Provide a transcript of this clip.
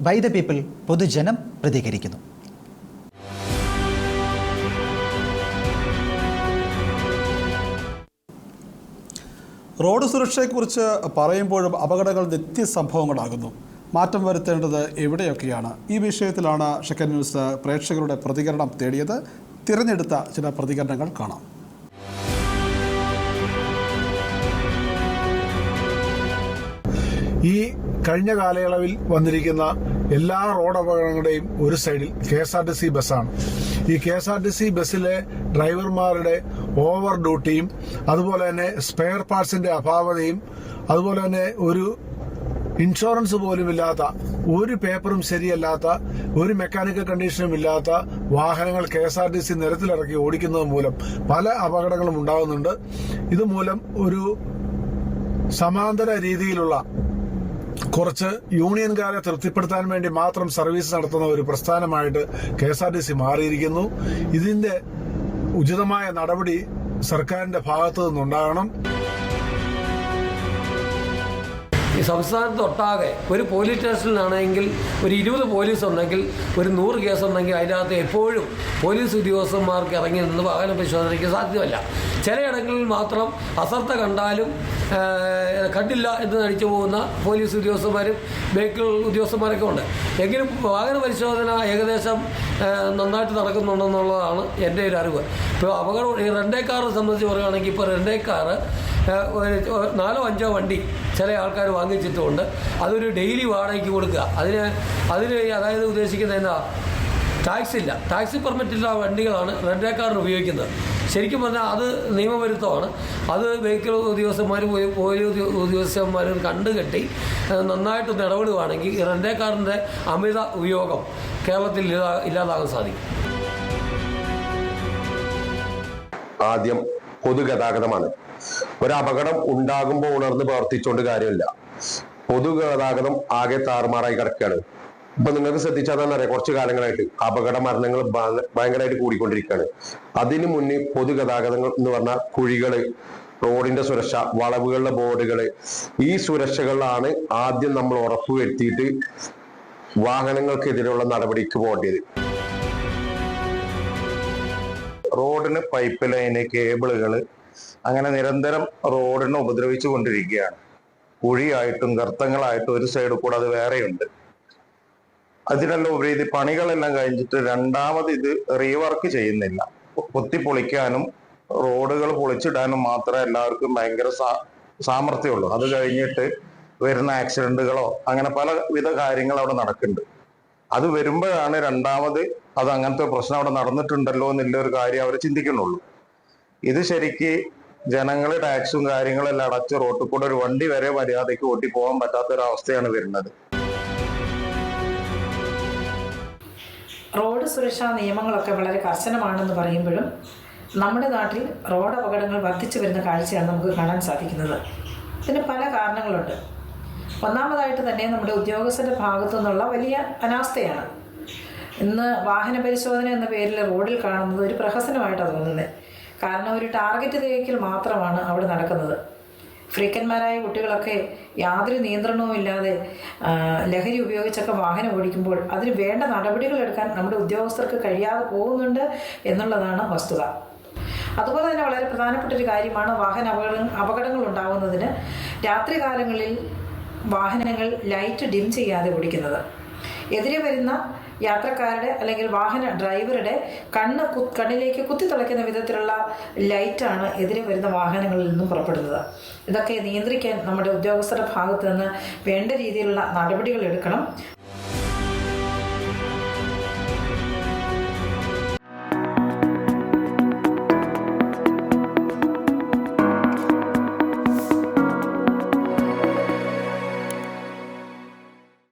By the people പൊതുജനം പ്രതികരിക്കുന്നു. Road സുരക്ഷയെക്കുറിച്ച് പറയുമ്പോഴും അപകടങ്ങൾ നിത്യസംഭവങ്ങളാകുന്നു. മാറ്റം വരുത്തേണ്ടത് എവിടെയൊക്കെയാണ്? ഈ വിഷയത്തിലാണ് ഷെക്കൻ ന്യൂസ് പ്രേക്ഷകരുടെ പ്രതികരണം തേടിയത്. തിരഞ്ഞെടുത്ത ചില പ്രതികരണങ്ങൾ കാണാം. ഈ കഴിഞ്ഞ കാലയളവിൽ വന്നിരിക്കുന്ന എല്ലാ റോഡ് അപകടങ്ങളുടെയും ഒരു സൈഡിൽ K S R T C ബസ്സാണ്. ഈ K S R T C ബസ്സിലെ ഡ്രൈവർമാരുടെ ഓവർ ഡ്യൂട്ടിയും അതുപോലെ തന്നെ സ്പെയർ പാർട്സിന്റെ അഭാവതയും അതുപോലെ തന്നെ ഒരു ഇൻഷുറൻസ് പോലും ഇല്ലാത്ത ഒരു പേപ്പറും ശരിയല്ലാത്ത ഒരു മെക്കാനിക്കൽ കണ്ടീഷനും ഇല്ലാത്ത വാഹനങ്ങൾ K S R T C നിരത്തിലിറക്കി ഓടിക്കുന്നത് മൂലം പല അപകടങ്ങളും ഉണ്ടാകുന്നുണ്ട്. ഇതുമൂലം ഒരു സമാന്തര രീതിയിലുള്ള കുറച്ച് യൂണിയൻകാരെ തൃപ്തിപ്പെടുത്താൻ വേണ്ടി മാത്രം സർവീസ് നടത്തുന്ന ഒരു പ്രസ്ഥാനമായിട്ട് K S R T C മാറിയിരിക്കുന്നു. ഇതിന്റെ ഉചിതമായ നടപടി സർക്കാരിന്റെ ഭാഗത്തു നിന്നുണ്ടാകണം. ഈ സംസ്ഥാനത്തൊട്ടാകെ ഒരു പോലീസ് സ്റ്റേഷനിലാണെങ്കിൽ ഒരു ഇരുപത് പോലീസ് ഉണ്ടെങ്കിൽ ഒരു നൂറ് കേസ് ഉണ്ടെങ്കിൽ അതിനകത്ത് എപ്പോഴും പോലീസ് ഉദ്യോഗസ്ഥന്മാർക്ക് ഇറങ്ങി നിന്ന് വാഹന പരിശോധനയ്ക്ക് സാധ്യമല്ല. ചിലയിടങ്ങളിൽ മാത്രം അശ്രദ്ധ കണ്ടാലും കണ്ടില്ല എന്ന് നടിച്ചു പോകുന്ന പോലീസ് ഉദ്യോഗസ്ഥന്മാരും ബേക്കിൽ ഉദ്യോഗസ്ഥന്മാരൊക്കെ ഉണ്ട്. എങ്കിലും വാഹന പരിശോധന ഏകദേശം നന്നായിട്ട് നടക്കുന്നുണ്ടെന്നുള്ളതാണ് എന്റെ ഒരു അറിവ്. ഇപ്പോൾ അപകടം ഈ കാറ് സംബന്ധിച്ച് പറയുകയാണെങ്കിൽ ഇപ്പോൾ റെൻഡേ നാലോ അഞ്ചോ വണ്ടി ചില ആൾക്കാർ വാങ്ങിച്ചിട്ടുമുണ്ട് അതൊരു ഡെയിലി വാടകയ്ക്ക് കൊടുക്കുക. അതിന് അതിന് അതായത് ഉദ്ദേശിക്കുന്നത് എന്താ? ടാക്സ് ഇല്ല. ടാക്സ് പെർമിറ്റ് ഇല്ലാത്ത വണ്ടികളാണ് റെൻഡേ കാറിന് ഉപയോഗിക്കുന്നത്. ശരിക്കും പറഞ്ഞാൽ അത് നിയമവിരുദ്ധമാണ്. അത് വെഹിക്കിൾ ഉദ്യോഗസ്ഥന്മാരും പോലീസ് ഉദ്യോഗസ്ഥന്മാരും കണ്ടു കെട്ടി നന്നായിട്ട് ഇടപെടുകയാണെങ്കിൽ ഈ റെൻഡേ കാറിന്റെ അമിത ഉപയോഗം കേരളത്തിൽ ഇല്ലാ ഇല്ലാതാകാൻ സാധിക്കും. ആദ്യം പൊതുഗതാഗതമാണ്. ഒരു അപകടം ഉണ്ടാകുമ്പോൾ ഉണർന്ന് പ്രവർത്തിച്ചുകൊണ്ട് കാര്യമില്ല പൊതുഗതാഗതം ആകെ താറുമാറായി കിടക്കുകയാണ് ഇപ്പൊ നിങ്ങൾക്ക് ശ്രദ്ധിച്ചാൽ തന്നെ അറിയാം കുറച്ചു കാലങ്ങളായിട്ട് അപകട മരണങ്ങൾ ഭയങ്കരമായിട്ട് കൂടിക്കൊണ്ടിരിക്കുകയാണ് അതിനു മുന്നേ പൊതുഗതാഗതങ്ങൾ എന്ന് പറഞ്ഞാൽ കുഴികൾ റോഡിന്റെ സുരക്ഷ വളവുകളിലെ ബോർഡുകൾ ഈ സുരക്ഷകളിലാണ് ആദ്യം നമ്മൾ ഉറപ്പുവരുത്തിയിട്ട് വാഹനങ്ങൾക്കെതിരെയുള്ള നടപടിക്ക് പോകേണ്ടത്. റോഡിന് പൈപ്പ് ലൈന് കേബിളുകൾ അങ്ങനെ നിരന്തരം റോഡിനെ ഉപദ്രവിച്ചു കൊണ്ടിരിക്കുകയാണ്. കുഴിയായിട്ടും ഗർത്തങ്ങളായിട്ടും ഒരു സൈഡ് കൂടെ അത് വേറെയുണ്ട്. അതിനെല്ലാം ഉപരി പണികളെല്ലാം കഴിഞ്ഞിട്ട് രണ്ടാമത് ഇത് റീവർക്ക് ചെയ്യുന്നില്ല. പൊത്തിപ്പൊളിക്കാനും റോഡുകൾ പൊളിച്ചിടാനും മാത്രമേ എല്ലാവർക്കും ഭയങ്കര സാമർഥ്യമുള്ളൂ. അത് കഴിഞ്ഞിട്ട് വരുന്ന ആക്സിഡന്റുകളോ അങ്ങനെ പലവിധ കാര്യങ്ങൾ അവിടെ നടക്കുന്നുണ്ട്. അത് വരുമ്പോഴാണ് രണ്ടാമത് അത് അങ്ങനത്തെ പ്രശ്നം അവിടെ നടന്നിട്ടുണ്ടല്ലോ എന്നുള്ള ഒരു കാര്യം അവർ ചിന്തിക്കുന്നുള്ളൂ. ഇത് ശരിക്ക് ജനങ്ങൾ ടാക്സും കാര്യങ്ങളെല്ലാം അടച്ച് റോട്ടിൽ കൂടെ ഒരു വണ്ടി വരെ മര്യാദയ്ക്ക് ഓട്ടി പോകാൻ പറ്റാത്ത ഒരു അവസ്ഥയാണ് വരുന്നത്. റോഡ് സുരക്ഷാ നിയമങ്ങളൊക്കെ വളരെ കർശനമാണെന്ന് പറയുമ്പോഴും നമ്മുടെ നാട്ടിൽ റോഡ് അപകടങ്ങൾ വർദ്ധിച്ചു വരുന്ന കാഴ്ചയാണ് നമുക്ക് കാണാൻ സാധിക്കുന്നത്. ഇതിന് പല കാരണങ്ങളുണ്ട്. ഒന്നാമതായിട്ട് തന്നെ നമ്മുടെ ഉദ്യോഗസ്ഥരുടെ ഭാഗത്തു നിന്നുള്ള വലിയ അനാസ്ഥയാണ്. ഇന്ന് വാഹന പരിശോധന എന്ന പേരിൽ റോഡിൽ കാണുന്നത് ഒരു പ്രഹസനമായിട്ടാണ് തോന്നുന്നത്. കാരണം ഒരു ടാർഗറ്റ് തികയ്ക്കൽ മാത്രമാണ് അവിടെ നടക്കുന്നത്. ഫ്രീക്കന്മാരായ കുട്ടികളൊക്കെ യാതൊരു നിയന്ത്രണവും ഇല്ലാതെ ലഹരി ഉപയോഗിച്ചൊക്കെ വാഹനം ഓടിക്കുമ്പോൾ അതിന് വേണ്ട നടപടികൾ എടുക്കാൻ നമ്മുടെ ഉദ്യോഗസ്ഥർക്ക് കഴിയാതെ പോകുന്നുണ്ട് എന്നുള്ളതാണ് വസ്തുത. അതുപോലെ തന്നെ വളരെ പ്രധാനപ്പെട്ട ഒരു കാര്യമാണ് വാഹന അപകട അപകടങ്ങൾ ഉണ്ടാകുന്നതിന് രാത്രികാലങ്ങളിൽ വാഹനങ്ങൾ ലൈറ്റ് ഡിം ചെയ്യാതെ ഓടിക്കുന്നത്. എതിരെ വരുന്ന യാത്രക്കാരുടെ അല്ലെങ്കിൽ വാഹന ഡ്രൈവറുടെ കണ്ണ് കു കണ്ണിലേക്ക് കുത്തി തുളയ്ക്കുന്ന വിധത്തിലുള്ള ലൈറ്റാണ് എതിരെ വരുന്ന വാഹനങ്ങളിൽ നിന്നും പുറപ്പെടുന്നത്. ഇതൊക്കെ നിയന്ത്രിക്കാൻ നമ്മുടെ ഉദ്യോഗസ്ഥരുടെ ഭാഗത്ത് നിന്ന് വേണ്ട രീതിയിലുള്ള നടപടികൾ എടുക്കണം.